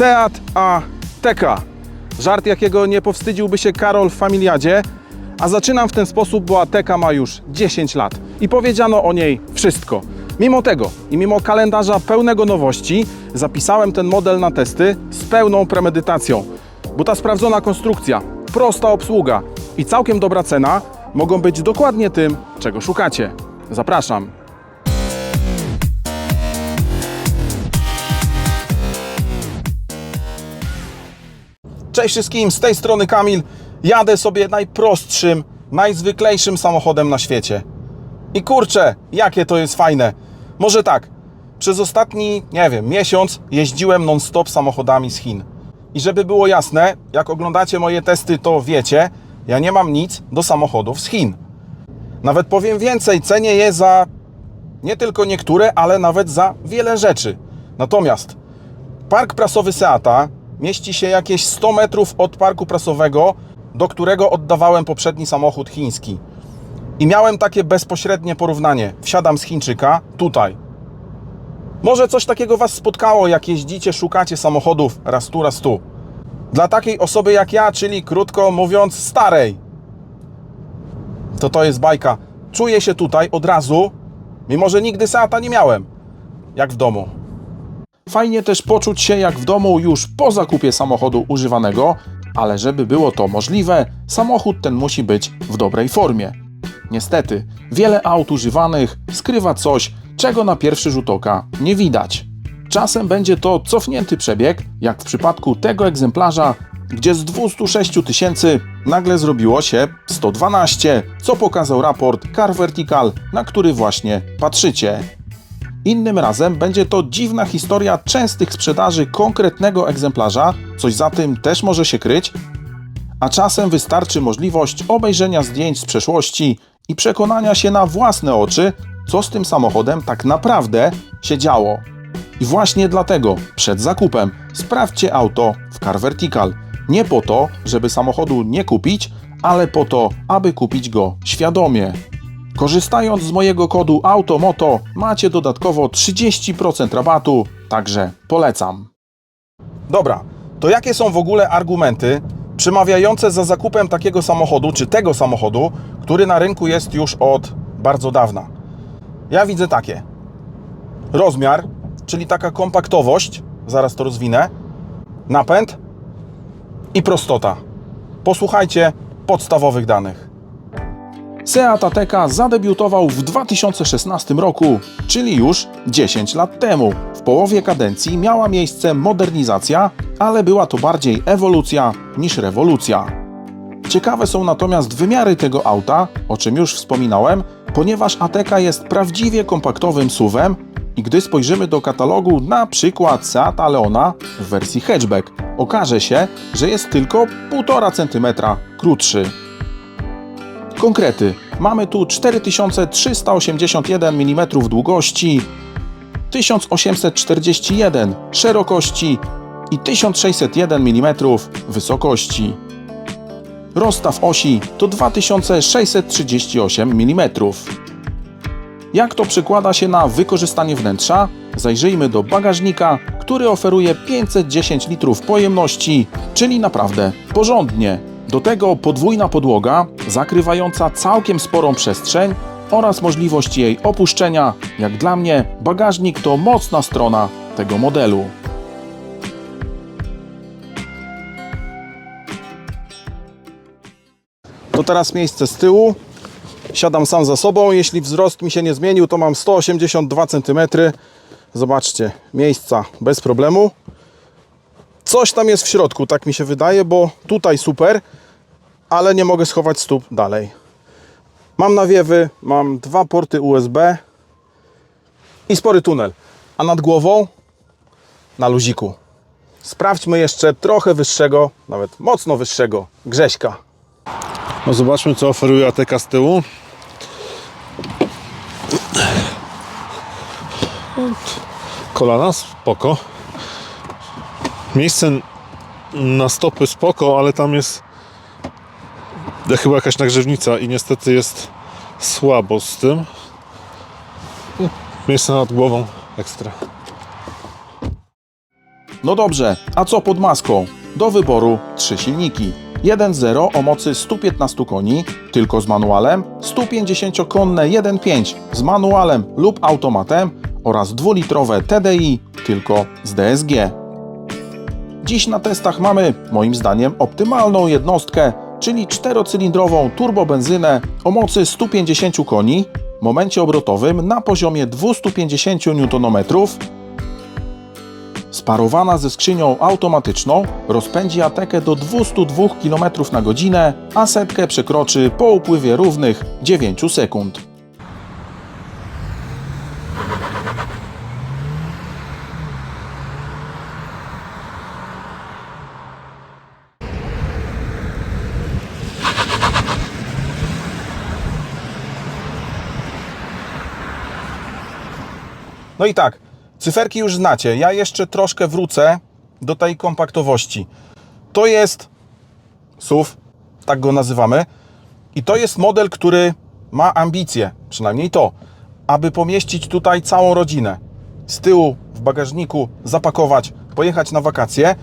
Seat A-Teka. Żart, jakiego nie powstydziłby się Karol w Familiadzie. A zaczynam w ten sposób, bo Ateka ma już 10 lat i powiedziano o niej wszystko. Mimo tego i mimo kalendarza pełnego nowości, zapisałem ten model na testy z pełną premedytacją. Bo ta sprawdzona konstrukcja, prosta obsługa i całkiem dobra cena mogą być dokładnie tym, czego szukacie. Zapraszam. Cześć wszystkim, z tej strony Kamil. Jadę sobie najprostszym, najzwyklejszym samochodem na świecie. I kurczę, jakie to jest fajne. Może tak, przez ostatni, nie wiem, miesiąc jeździłem non-stop samochodami z Chin. I żeby było jasne, jak oglądacie moje testy, to wiecie, ja nie mam nic do samochodów z Chin. Nawet powiem więcej, cenię je za nie tylko niektóre, ale nawet za wiele rzeczy. Natomiast Park prasowy Seata mieści się jakieś 100 metrów od parku prasowego, do którego oddawałem poprzedni samochód chiński. I miałem takie bezpośrednie porównanie. Wsiadam z Chińczyka tutaj. Może coś takiego Was spotkało, jak jeździcie, szukacie samochodów raz tu, raz tu. Dla takiej osoby jak ja, czyli krótko mówiąc starej, to to jest bajka. Czuję się tutaj od razu, mimo że nigdy Seata nie miałem, jak w domu. Fajnie też poczuć się jak w domu już po zakupie samochodu używanego, ale żeby było to możliwe, samochód ten musi być w dobrej formie. Niestety, wiele aut używanych skrywa coś, czego na pierwszy rzut oka nie widać. Czasem będzie to cofnięty przebieg, jak w przypadku tego egzemplarza, gdzie z 206 tysięcy nagle zrobiło się 112, co pokazał raport Car Vertical, na który właśnie patrzycie. Innym razem będzie to dziwna historia częstych sprzedaży konkretnego egzemplarza, coś za tym też może się kryć, a czasem wystarczy możliwość obejrzenia zdjęć z przeszłości i przekonania się na własne oczy, co z tym samochodem tak naprawdę się działo. I właśnie dlatego przed zakupem sprawdźcie auto w Car Vertical. Nie po to, żeby samochodu nie kupić, ale po to, aby kupić go świadomie. Korzystając z mojego kodu AUTOMOTO macie dodatkowo 30% rabatu, także polecam. Dobra, to jakie są w ogóle argumenty przemawiające za zakupem takiego samochodu, czy tego samochodu, który na rynku jest już od bardzo dawna? Ja widzę takie. Rozmiar, czyli taka kompaktowość, zaraz to rozwinę, napęd i prostota. Posłuchajcie podstawowych danych. Seat Ateca zadebiutował w 2016 roku, czyli już 10 lat temu. W połowie kadencji miała miejsce modernizacja, ale była to bardziej ewolucja niż rewolucja. Ciekawe są natomiast wymiary tego auta, o czym już wspominałem, ponieważ Ateca jest prawdziwie kompaktowym SUV-em i gdy spojrzymy do katalogu na przykład Seata Leona w wersji hatchback, okaże się, że jest tylko 1,5 cm krótszy. Konkrety. Mamy tu 4381 mm długości, 1841 szerokości i 1601 mm wysokości. Rozstaw osi to 2638 mm. Jak to przekłada się na wykorzystanie wnętrza? Zajrzyjmy do bagażnika, który oferuje 510 litrów pojemności, czyli naprawdę porządnie. Do tego podwójna podłoga, zakrywająca całkiem sporą przestrzeń oraz możliwość jej opuszczenia. Jak dla mnie, bagażnik to mocna strona tego modelu. To teraz miejsce z tyłu. Siadam sam za sobą. Jeśli wzrost mi się nie zmienił, to mam 182 cm. Zobaczcie, miejsca bez problemu. Coś tam jest w środku, tak mi się wydaje, bo tutaj super, ale nie mogę schować stóp dalej. Mam nawiewy, mam dwa porty USB i spory tunel. A nad głową na luziku. Sprawdźmy jeszcze trochę wyższego, nawet mocno wyższego Grześka. No zobaczmy co oferuje Ateka z tyłu. Kolana spoko. Miejsce na stopy spoko, ale tam jest chyba jakaś nagrzewnica i niestety jest słabo z tym. Miejsce nad głową ekstra. No dobrze, a co pod maską? Do wyboru trzy silniki. 1.0 o mocy 115 koni, tylko z manualem, 150-konne 1.5 z manualem lub automatem oraz 2-litrowe TDI, tylko z DSG. Dziś na testach mamy, moim zdaniem, optymalną jednostkę, czyli czterocylindrową turbobenzynę o mocy 150 koni, momencie obrotowym na poziomie 250 Nm, sparowana ze skrzynią automatyczną, rozpędzi atekę do 202 km na godzinę, a setkę przekroczy po upływie równych 9 sekund. No i tak, cyferki już znacie. Ja jeszcze troszkę wrócę do tej kompaktowości. To jest SUV, tak go nazywamy. I to jest model, który ma ambicje, przynajmniej to, aby pomieścić tutaj całą rodzinę. Z tyłu w bagażniku zapakować, pojechać na wakacje,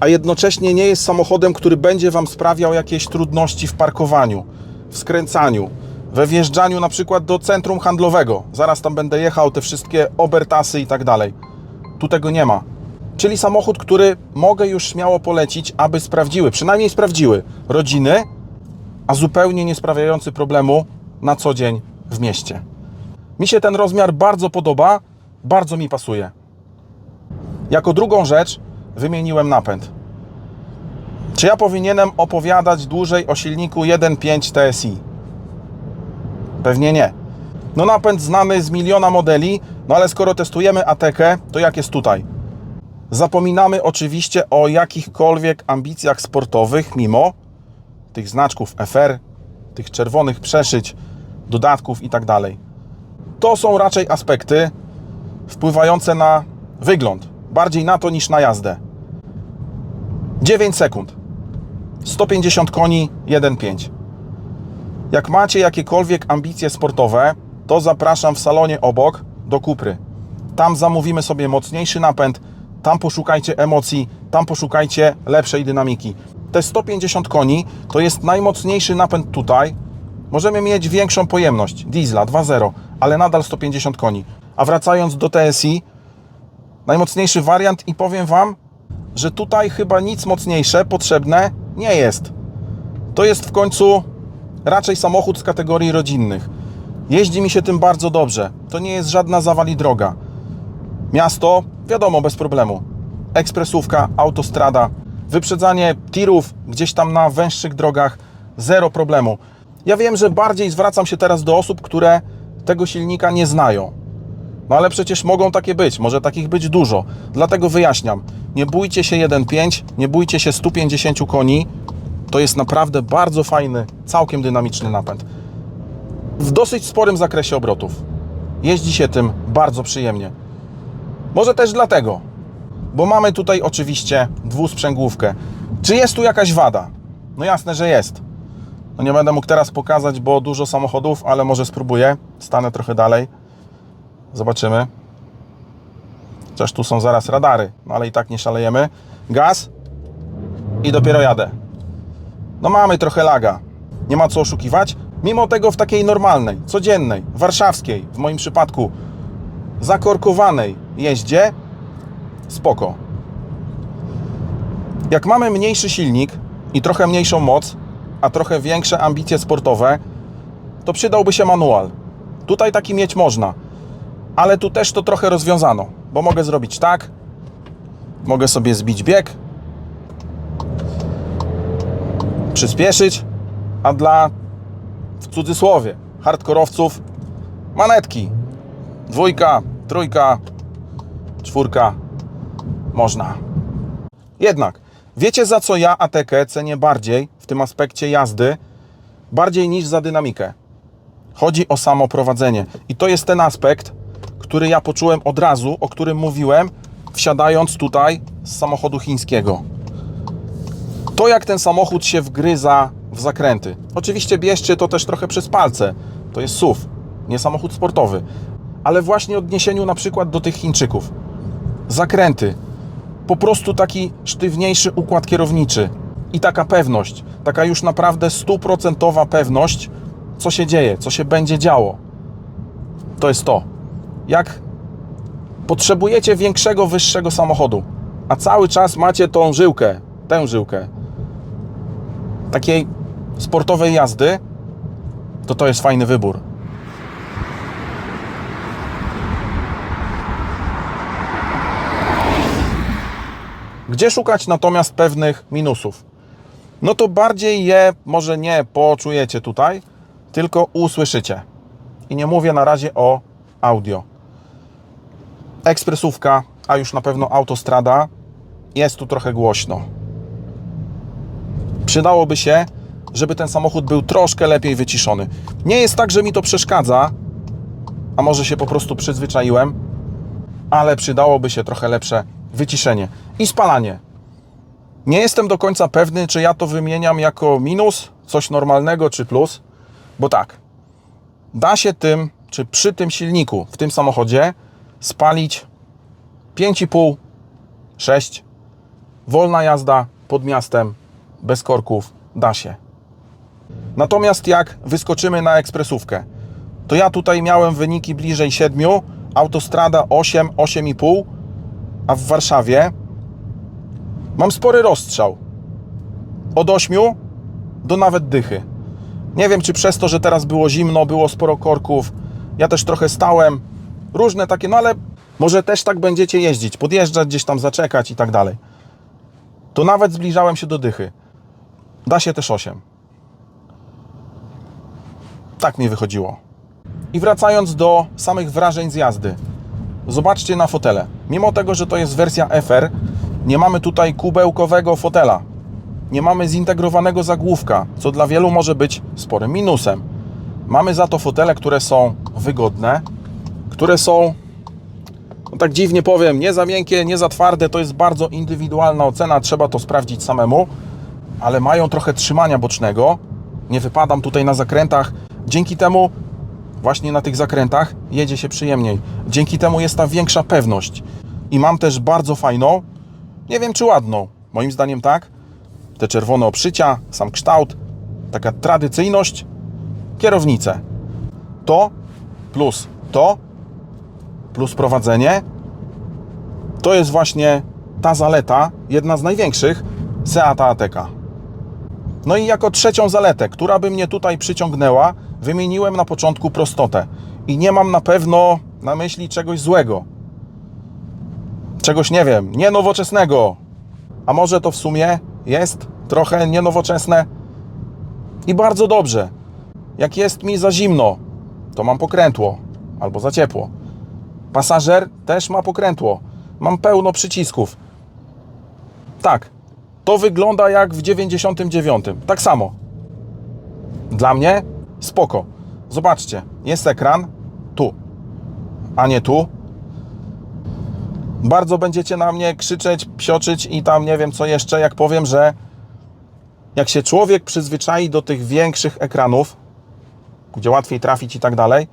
a jednocześnie nie jest samochodem, który będzie Wam sprawiał jakieś trudności w parkowaniu, w skręcaniu, we wjeżdżaniu na przykład do centrum handlowego. Zaraz tam będę jechał, te wszystkie obertasy i tak dalej. Tu tego nie ma. Czyli samochód, który mogę już śmiało polecić, aby sprawdziły, przynajmniej sprawdziły rodziny, a zupełnie nie sprawiający problemu na co dzień w mieście. Mi się ten rozmiar bardzo podoba, bardzo mi pasuje. Jako drugą rzecz wymieniłem napęd. Czy ja powinienem opowiadać dłużej o silniku 1.5 TSI? Pewnie nie. No napęd znany z miliona modeli, no ale skoro testujemy Atekę, to jak jest tutaj? Zapominamy oczywiście o jakichkolwiek ambicjach sportowych, mimo tych znaczków FR, tych czerwonych przeszyć, dodatków i tak. To są raczej aspekty wpływające na wygląd, bardziej na to niż na jazdę. 9 sekund. 150 koni 1.5. Jak macie jakiekolwiek ambicje sportowe, to zapraszam w salonie obok do Kupry. Tam zamówimy sobie mocniejszy napęd, tam poszukajcie emocji, tam poszukajcie lepszej dynamiki. Te 150 koni to jest najmocniejszy napęd tutaj. Możemy mieć większą pojemność, diesla 2.0, ale nadal 150 koni. A wracając do TSI, najmocniejszy wariant i powiem Wam, że tutaj chyba nic mocniejsze potrzebne nie jest. To jest w końcu raczej samochód z kategorii rodzinnych. Jeździ mi się tym bardzo dobrze. To nie jest żadna zawali droga. Miasto, wiadomo, bez problemu. Ekspresówka, autostrada, wyprzedzanie tirów gdzieś tam na węższych drogach, zero problemu. Ja wiem, że bardziej zwracam się teraz do osób, które tego silnika nie znają. No ale przecież mogą takie być, może takich być dużo. Dlatego wyjaśniam. Nie bójcie się 1.5, nie bójcie się 150 koni. To jest naprawdę bardzo fajny, całkiem dynamiczny napęd. W dosyć sporym zakresie obrotów. Jeździ się tym bardzo przyjemnie. Może też dlatego, bo mamy tutaj oczywiście dwusprzęgłówkę. Czy jest tu jakaś wada? No jasne, że jest. No nie będę mógł teraz pokazać, bo dużo samochodów, ale może spróbuję. Stanę trochę dalej. Zobaczymy. Chociaż tu są zaraz radary, no ale i tak nie szalejemy. Gaz i dopiero jadę. No mamy trochę laga. Nie ma co oszukiwać. Mimo tego w takiej normalnej, codziennej, warszawskiej, w moim przypadku zakorkowanej jeździe, spoko. Jak mamy mniejszy silnik i trochę mniejszą moc, a trochę większe ambicje sportowe, to przydałby się manual. Tutaj taki mieć można, ale tu też to trochę rozwiązano, bo mogę zrobić tak, mogę sobie zbić bieg, przyspieszyć, a dla w cudzysłowie hardkorowców manetki. Dwójka, trójka, czwórka, można. Jednak, wiecie za co ja Atekę cenię bardziej w tym aspekcie jazdy, bardziej niż za dynamikę. Chodzi o samo prowadzenie. I to jest ten aspekt, który ja poczułem od razu, o którym mówiłem, wsiadając tutaj z samochodu chińskiego. To jak ten samochód się wgryza w zakręty. Oczywiście bierzcie to też trochę przez palce. To jest SUV, nie samochód sportowy. Ale właśnie odniesieniu na przykład do tych Chińczyków. Zakręty. po prostu taki sztywniejszy układ kierowniczy i taka pewność, taka już naprawdę stuprocentowa pewność, co się dzieje, co się będzie działo. To jest to. Jak potrzebujecie większego, wyższego samochodu, a cały czas macie tą żyłkę, tę żyłkę, takiej sportowej jazdy, to to jest fajny wybór. Gdzie szukać natomiast pewnych minusów? No to bardziej je może nie poczujecie tutaj, tylko usłyszycie. I nie mówię na razie o audio. Ekspresówka, a już na pewno autostrada, jest tu trochę głośno. Przydałoby się, żeby ten samochód był troszkę lepiej wyciszony. Nie jest tak, że mi to przeszkadza, a może się po prostu przyzwyczaiłem, ale przydałoby się trochę lepsze wyciszenie i spalanie. Nie jestem do końca pewny, czy ja to wymieniam jako minus, coś normalnego, czy plus, bo tak, da się tym, czy przy tym silniku, w tym samochodzie spalić 5,5, 6, wolna jazda pod miastem, bez korków, da się. Natomiast jak wyskoczymy na ekspresówkę, to ja tutaj miałem wyniki bliżej 7, autostrada 8, 8,5, a w Warszawie mam spory rozstrzał. Od 8 do nawet dychy. Nie wiem, czy przez to, że teraz było zimno, było sporo korków, ja też trochę stałem, różne takie, no ale może też tak będziecie jeździć, podjeżdżać, gdzieś tam zaczekać i tak dalej. To nawet zbliżałem się do dychy. Da się też 8. Tak mi wychodziło. I wracając do samych wrażeń z jazdy. Zobaczcie na fotele. Mimo tego, że to jest wersja FR, nie mamy tutaj kubełkowego fotela. Nie mamy zintegrowanego zagłówka, co dla wielu może być sporym minusem. Mamy za to fotele, które są wygodne, które są, no tak dziwnie powiem, nie za miękkie, nie za twarde. To jest bardzo indywidualna ocena, trzeba to sprawdzić samemu, ale mają trochę trzymania bocznego. Nie wypadam tutaj na zakrętach. Dzięki temu właśnie na tych zakrętach jedzie się przyjemniej. Dzięki temu jest ta większa pewność. I mam też bardzo fajną, nie wiem czy ładną, moim zdaniem tak, te czerwone obszycia, sam kształt, taka tradycyjność, kierownicę. To plus to, plus prowadzenie, to jest właśnie ta zaleta, jedna z największych Seata Ateca. No i jako trzecią zaletę, która by mnie tutaj przyciągnęła, wymieniłem na początku prostotę. I nie mam na pewno na myśli czegoś złego. Czegoś nie wiem, nienowoczesnego. A może to w sumie jest trochę nienowoczesne i bardzo dobrze. Jak jest mi za zimno, to mam pokrętło albo za ciepło. Pasażer też ma pokrętło. Mam pełno przycisków. Tak, to wygląda jak w 99. Tak samo. Dla mnie spoko. Zobaczcie, jest ekran tu, a nie tu. Bardzo będziecie na mnie krzyczeć, psioczyć i tam nie wiem co jeszcze, jak powiem, że jak się człowiek przyzwyczai do tych większych ekranów, gdzie łatwiej trafić i tak dalej,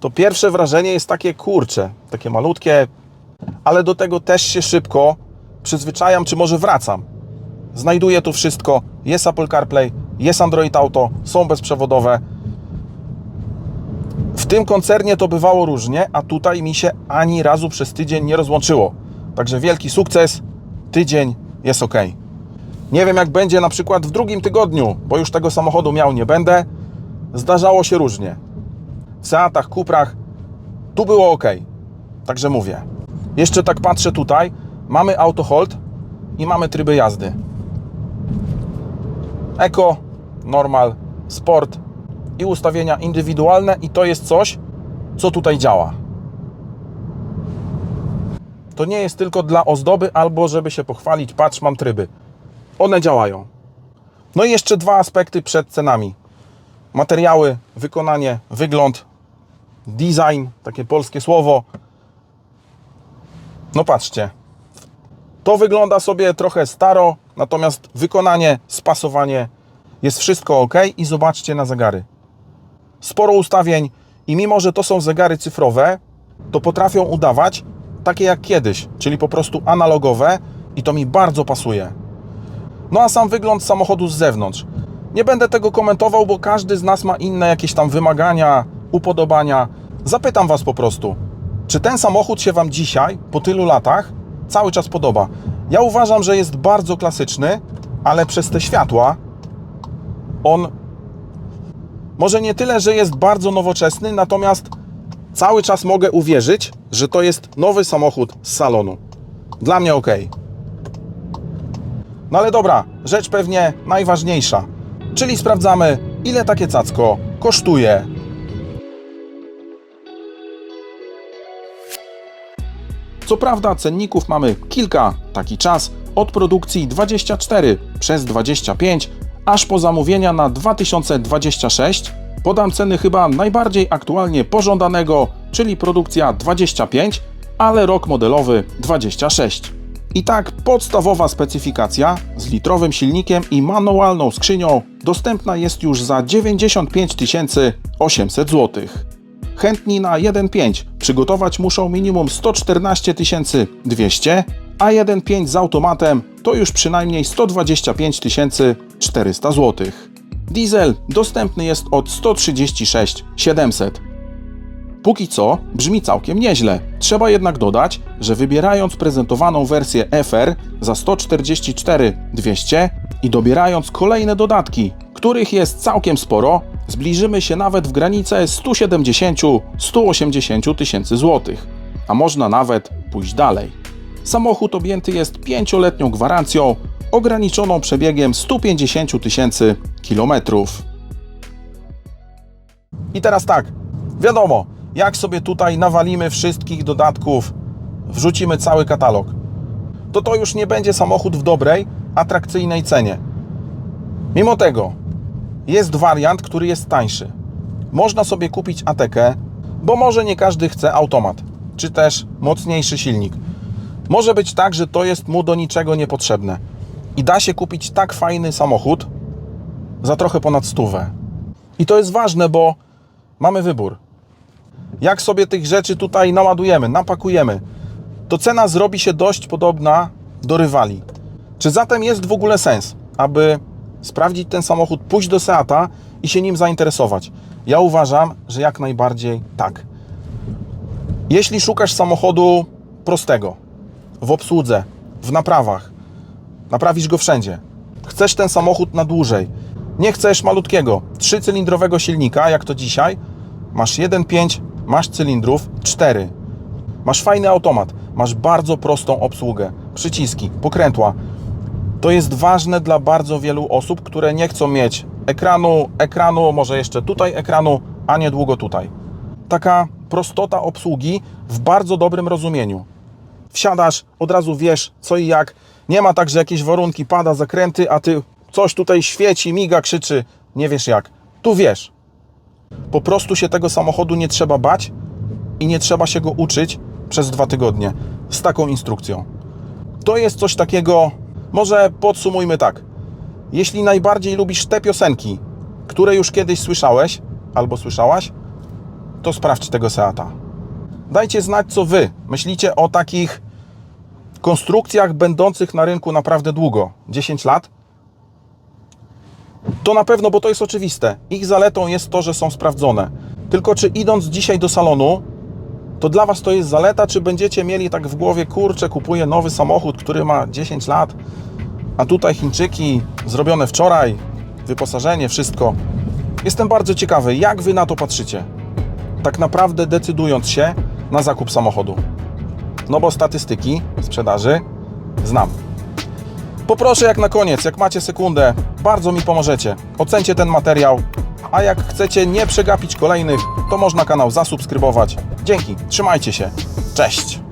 to pierwsze wrażenie jest takie kurcze, takie malutkie, ale do tego też się szybko przyzwyczajam, czy może wracam. Znajduję tu wszystko. Jest Apple CarPlay, jest Android Auto, są bezprzewodowe. W tym koncernie to bywało różnie, a tutaj mi się ani razu przez tydzień nie rozłączyło. Także wielki sukces, tydzień jest ok. Nie wiem, jak będzie na przykład w drugim tygodniu, bo już tego samochodu miał nie będę. Zdarzało się różnie. W Seatach, Kuprach tu było ok. Także mówię. Jeszcze tak patrzę tutaj. Mamy auto hold i mamy tryby jazdy. Eko, normal, sport i ustawienia indywidualne i to jest coś, co tutaj działa. To nie jest tylko dla ozdoby albo żeby się pochwalić, patrz, mam tryby. One działają. No i jeszcze dwa aspekty przed cenami. Materiały, wykonanie, wygląd, design, takie polskie słowo. No patrzcie, to wygląda sobie trochę staro, natomiast wykonanie, spasowanie jest wszystko ok i zobaczcie na zegary. Sporo ustawień i mimo, że to są zegary cyfrowe, to potrafią udawać takie jak kiedyś, czyli po prostu analogowe i to mi bardzo pasuje. No a sam wygląd samochodu z zewnątrz. Nie będę tego komentował, bo każdy z nas ma inne jakieś tam wymagania, upodobania. Zapytam Was po prostu, czy ten samochód się Wam dzisiaj, po tylu latach, cały czas podoba? Ja uważam, że jest bardzo klasyczny, ale przez te światła on może nie tyle, że jest bardzo nowoczesny, natomiast cały czas mogę uwierzyć, że to jest nowy samochód z salonu. Dla mnie ok. No ale dobra, rzecz pewnie najważniejsza. Czyli sprawdzamy, ile takie cacko kosztuje. Co prawda cenników mamy kilka, taki czas od produkcji 24 przez 25 aż po zamówienia na 2026. Podam ceny chyba najbardziej aktualnie pożądanego, czyli produkcja 25, ale rok modelowy 26. I tak podstawowa specyfikacja z litrowym silnikiem i manualną skrzynią dostępna jest już za 95 800 zł. Chętni na 1.5 przygotować muszą minimum 114 200, a 1.5 z automatem to już przynajmniej 125 400 zł. Diesel dostępny jest od 136 700. Póki co brzmi całkiem nieźle. Trzeba jednak dodać, że wybierając prezentowaną wersję FR za 144 200 i dobierając kolejne dodatki, których jest całkiem sporo, zbliżymy się nawet w granicę 170-180 tysięcy złotych, a można nawet pójść dalej. Samochód objęty jest 5-letnią gwarancją ograniczoną przebiegiem 150 tysięcy kilometrów. I teraz tak, wiadomo, jak sobie tutaj nawalimy wszystkich dodatków, wrzucimy cały katalog, to to już nie będzie samochód w dobrej, atrakcyjnej cenie. Mimo tego jest wariant, który jest tańszy. Można sobie kupić Atekę, bo może nie każdy chce automat, czy też mocniejszy silnik. Może być tak, że to jest mu do niczego niepotrzebne. I da się kupić tak fajny samochód za trochę ponad stówę. I to jest ważne, bo mamy wybór. Jak sobie tych rzeczy tutaj naładujemy, napakujemy, to cena zrobi się dość podobna do rywali. Czy zatem jest w ogóle sens, aby sprawdzić ten samochód, pójść do Seata i się nim zainteresować? Ja uważam, że jak najbardziej tak. Jeśli szukasz samochodu prostego, w obsłudze, w naprawach, naprawisz go wszędzie, chcesz ten samochód na dłużej, nie chcesz malutkiego, trzycylindrowego silnika, jak to dzisiaj, masz 1.5, masz cylindrów 4. Masz fajny automat, masz bardzo prostą obsługę, przyciski, pokrętła. To jest ważne dla bardzo wielu osób, które nie chcą mieć ekranu, ekranu, może jeszcze tutaj ekranu, a niedługo tutaj. Taka prostota obsługi w bardzo dobrym rozumieniu. Wsiadasz, od razu wiesz co i jak. Nie ma tak, że jakieś warunki, pada, zakręty, a ty coś tutaj świeci, miga, krzyczy, nie wiesz jak. Tu wiesz. Po prostu się tego samochodu nie trzeba bać i nie trzeba się go uczyć przez dwa tygodnie z taką instrukcją. To jest coś takiego, może podsumujmy tak. Jeśli najbardziej lubisz te piosenki, które już kiedyś słyszałeś albo słyszałaś, to sprawdź tego Seata. Dajcie znać, co Wy myślicie o takich konstrukcjach będących na rynku naprawdę długo 10 lat. To na pewno, bo to jest oczywiste. Ich zaletą jest to, że są sprawdzone. Tylko czy idąc dzisiaj do salonu, to dla Was to jest zaleta, czy będziecie mieli tak w głowie, kurczę, kupuję nowy samochód, który ma 10 lat, a tutaj Chińczyki, zrobione wczoraj, wyposażenie, wszystko. Jestem bardzo ciekawy, jak Wy na to patrzycie, tak naprawdę decydując się na zakup samochodu. No bo statystyki sprzedaży znam. Poproszę jak na koniec, jak macie sekundę, bardzo mi pomożecie. Ocencie ten materiał, a jak chcecie nie przegapić kolejnych, to można kanał zasubskrybować. Dzięki, trzymajcie się. Cześć!